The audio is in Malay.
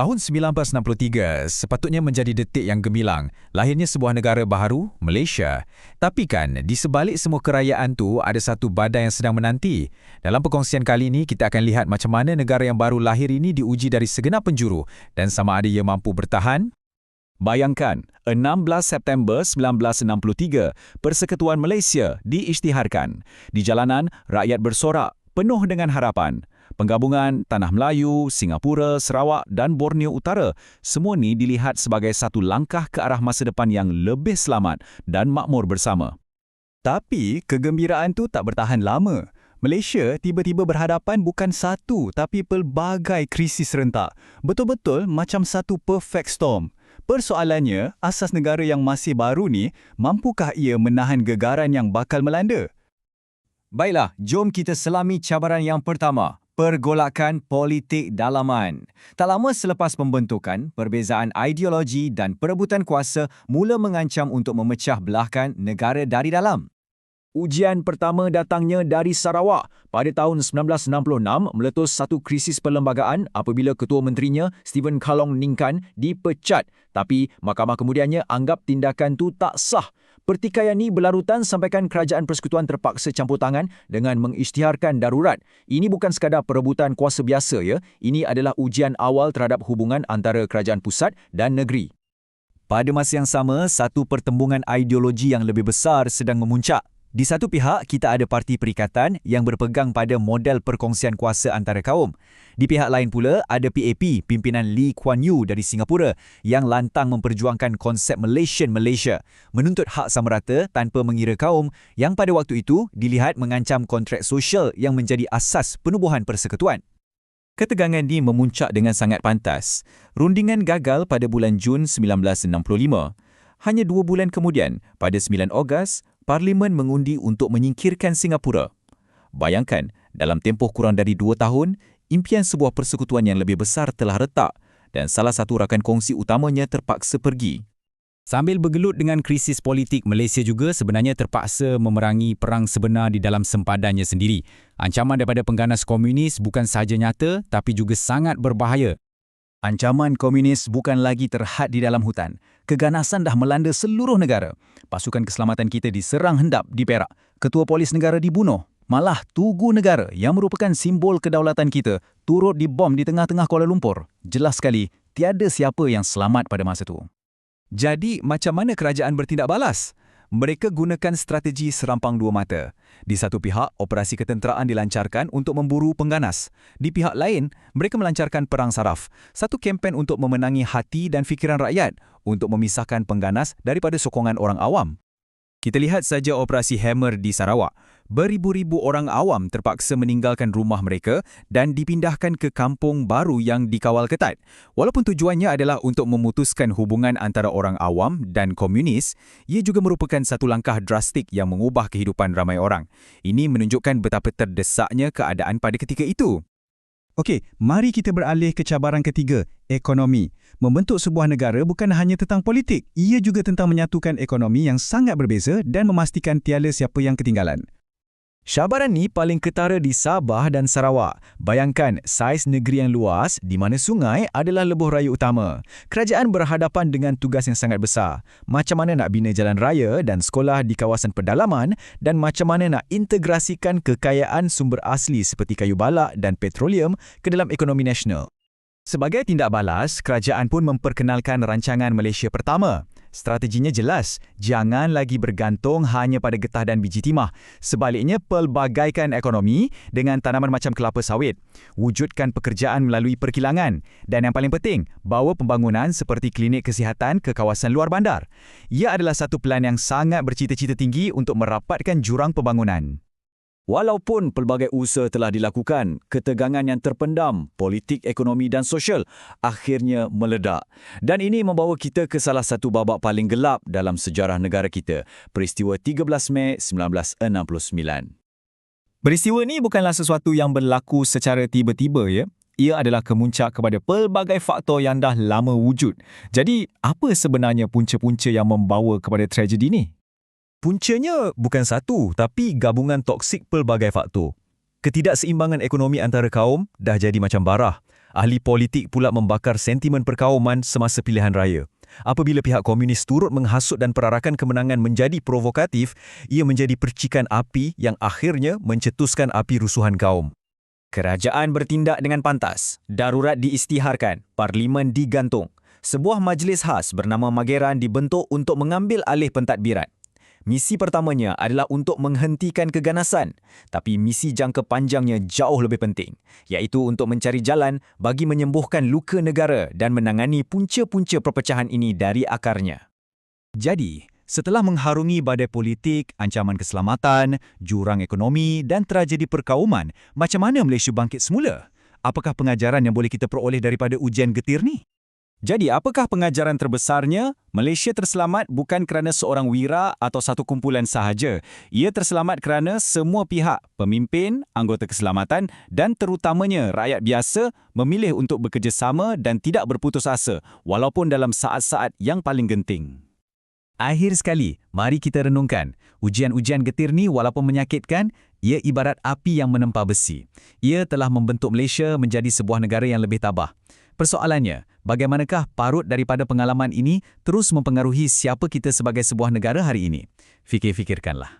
Tahun 1963 sepatutnya menjadi detik yang gemilang, lahirnya sebuah negara baharu, Malaysia. Tapi kan, di sebalik semua kerayaan tu ada satu badai yang sedang menanti. Dalam perkongsian kali ini, kita akan lihat macam mana negara yang baru lahir ini diuji dari segenap penjuru dan sama ada ia mampu bertahan. Bayangkan, 16 September 1963, Persekutuan Malaysia diisytiharkan. Di jalanan, rakyat bersorak, penuh dengan harapan. Penggabungan Tanah Melayu, Singapura, Sarawak dan Borneo Utara, semua ni dilihat sebagai satu langkah ke arah masa depan yang lebih selamat dan makmur bersama. Tapi kegembiraan tu tak bertahan lama. Malaysia tiba-tiba berhadapan bukan satu tapi pelbagai krisis serentak. Betul-betul macam satu perfect storm. Persoalannya, asas negara yang masih baru ni, mampukah ia menahan gegaran yang bakal melanda? Baiklah, jom kita selami cabaran yang pertama pergolakan politik dalaman. Tak lama selepas pembentukan, perbezaan ideologi dan perebutan kuasa mula mengancam untuk memecah belahkan negara dari dalam. Ujian pertama datangnya dari Sarawak. Pada tahun 1966, meletus satu krisis perlembagaan apabila Ketua Menterinya, Stephen Kalong Ningkan, dipecat. Tapi mahkamah kemudiannya anggap tindakan itu tak sah. Pertikaian ini berlarutan sampaikan kerajaan persekutuan terpaksa campur tangan dengan mengisytiharkan darurat. Ini bukan sekadar perebutan kuasa biasa ya. Ini adalah ujian awal terhadap hubungan antara kerajaan pusat dan negeri. Pada masa yang sama, satu pertembungan ideologi yang lebih besar sedang memuncak. Di satu pihak, kita ada parti perikatan yang berpegang pada model perkongsian kuasa antara kaum. Di pihak lain pula, ada PAP, pimpinan Lee Kuan Yew dari Singapura yang lantang memperjuangkan konsep Malaysian Malaysia, menuntut hak sama rata tanpa mengira kaum yang pada waktu itu dilihat mengancam kontrak sosial yang menjadi asas penubuhan persekutuan. Ketegangan ini memuncak dengan sangat pantas. Rundingan gagal pada bulan Jun 1965. Hanya dua bulan kemudian, pada 9 Ogos, Parlimen mengundi untuk menyingkirkan Singapura. Bayangkan, dalam tempoh kurang dari dua tahun, impian sebuah persekutuan yang lebih besar telah retak dan salah satu rakan kongsi utamanya terpaksa pergi. Sambil bergelut dengan krisis politik, Malaysia juga sebenarnya terpaksa memerangi perang sebenar di dalam sempadannya sendiri. Ancaman daripada pengganas komunis bukan sahaja nyata tapi juga sangat berbahaya. Ancaman komunis bukan lagi terhad di dalam hutan. Keganasan dah melanda seluruh negara. Pasukan keselamatan kita diserang hendap di Perak. Ketua polis negara dibunuh. Malah Tugu Negara yang merupakan simbol kedaulatan kita turut dibom di tengah-tengah Kuala Lumpur. Jelas sekali, tiada siapa yang selamat pada masa itu. Jadi, macam mana kerajaan bertindak balas? Mereka gunakan strategi serampang dua mata. Di satu pihak, operasi ketenteraan dilancarkan untuk memburu pengganas. Di pihak lain, mereka melancarkan perang saraf, satu kempen untuk memenangi hati dan fikiran rakyat untuk memisahkan pengganas daripada sokongan orang awam. Kita lihat saja operasi Hammer di Sarawak. Beribu-ribu orang awam terpaksa meninggalkan rumah mereka dan dipindahkan ke kampung baru yang dikawal ketat. Walaupun tujuannya adalah untuk memutuskan hubungan antara orang awam dan komunis, ia juga merupakan satu langkah drastik yang mengubah kehidupan ramai orang. Ini menunjukkan betapa terdesaknya keadaan pada ketika itu. Okey, mari kita beralih ke cabaran ketiga, ekonomi. Membentuk sebuah negara bukan hanya tentang politik, ia juga tentang menyatukan ekonomi yang sangat berbeza dan memastikan tiada siapa yang ketinggalan. Cabaran ni paling ketara di Sabah dan Sarawak. Bayangkan saiz negeri yang luas di mana sungai adalah lebuh raya utama. Kerajaan berhadapan dengan tugas yang sangat besar. Macam mana nak bina jalan raya dan sekolah di kawasan pedalaman dan macam mana nak integrasikan kekayaan sumber asli seperti kayu balak dan petroleum ke dalam ekonomi nasional. Sebagai tindak balas, kerajaan pun memperkenalkan rancangan Malaysia Pertama. Strateginya jelas, jangan lagi bergantung hanya pada getah dan biji timah. Sebaliknya, pelbagaikan ekonomi dengan tanaman macam kelapa sawit. Wujudkan pekerjaan melalui perkilangan. Dan yang paling penting, bawa pembangunan seperti klinik kesihatan ke kawasan luar bandar. Ia adalah satu plan yang sangat bercita-cita tinggi untuk merapatkan jurang pembangunan. Walaupun pelbagai usaha telah dilakukan, ketegangan yang terpendam, politik, ekonomi dan sosial akhirnya meledak. Dan ini membawa kita ke salah satu babak paling gelap dalam sejarah negara kita, peristiwa 13 Mei 1969. Peristiwa ini bukanlah sesuatu yang berlaku secara tiba-tiba ya. Ia adalah kemuncak kepada pelbagai faktor yang dah lama wujud. Jadi, apa sebenarnya punca-punca yang membawa kepada tragedi ini? Puncanya bukan satu, tapi gabungan toksik pelbagai faktor. Ketidakseimbangan ekonomi antara kaum dah jadi macam barah. Ahli politik pula membakar sentimen perkauman semasa pilihan raya. Apabila pihak komunis turut menghasut dan perarakan kemenangan menjadi provokatif, ia menjadi percikan api yang akhirnya mencetuskan api rusuhan kaum. Kerajaan bertindak dengan pantas. Darurat diistiharkan. Parlimen digantung. Sebuah majlis khas bernama Mageran dibentuk untuk mengambil alih pentadbiran. Misi pertamanya adalah untuk menghentikan keganasan, tapi misi jangka panjangnya jauh lebih penting, iaitu untuk mencari jalan bagi menyembuhkan luka negara dan menangani punca-punca perpecahan ini dari akarnya. Jadi, setelah mengharungi badai politik, ancaman keselamatan, jurang ekonomi dan tragedi perkauman, macam mana Malaysia bangkit semula? Apakah pengajaran yang boleh kita peroleh daripada ujian getir ni? Jadi, apakah pengajaran terbesarnya? Malaysia terselamat bukan kerana seorang wira atau satu kumpulan sahaja. Ia terselamat kerana semua pihak, pemimpin, anggota keselamatan dan terutamanya rakyat biasa memilih untuk bekerjasama dan tidak berputus asa walaupun dalam saat-saat yang paling genting. Akhir sekali, mari kita renungkan. Ujian-ujian getir ni walaupun menyakitkan, ia ibarat api yang menempa besi. Ia telah membentuk Malaysia menjadi sebuah negara yang lebih tabah. Persoalannya, bagaimanakah parut daripada pengalaman ini terus mempengaruhi siapa kita sebagai sebuah negara hari ini? Fikir-fikirkanlah.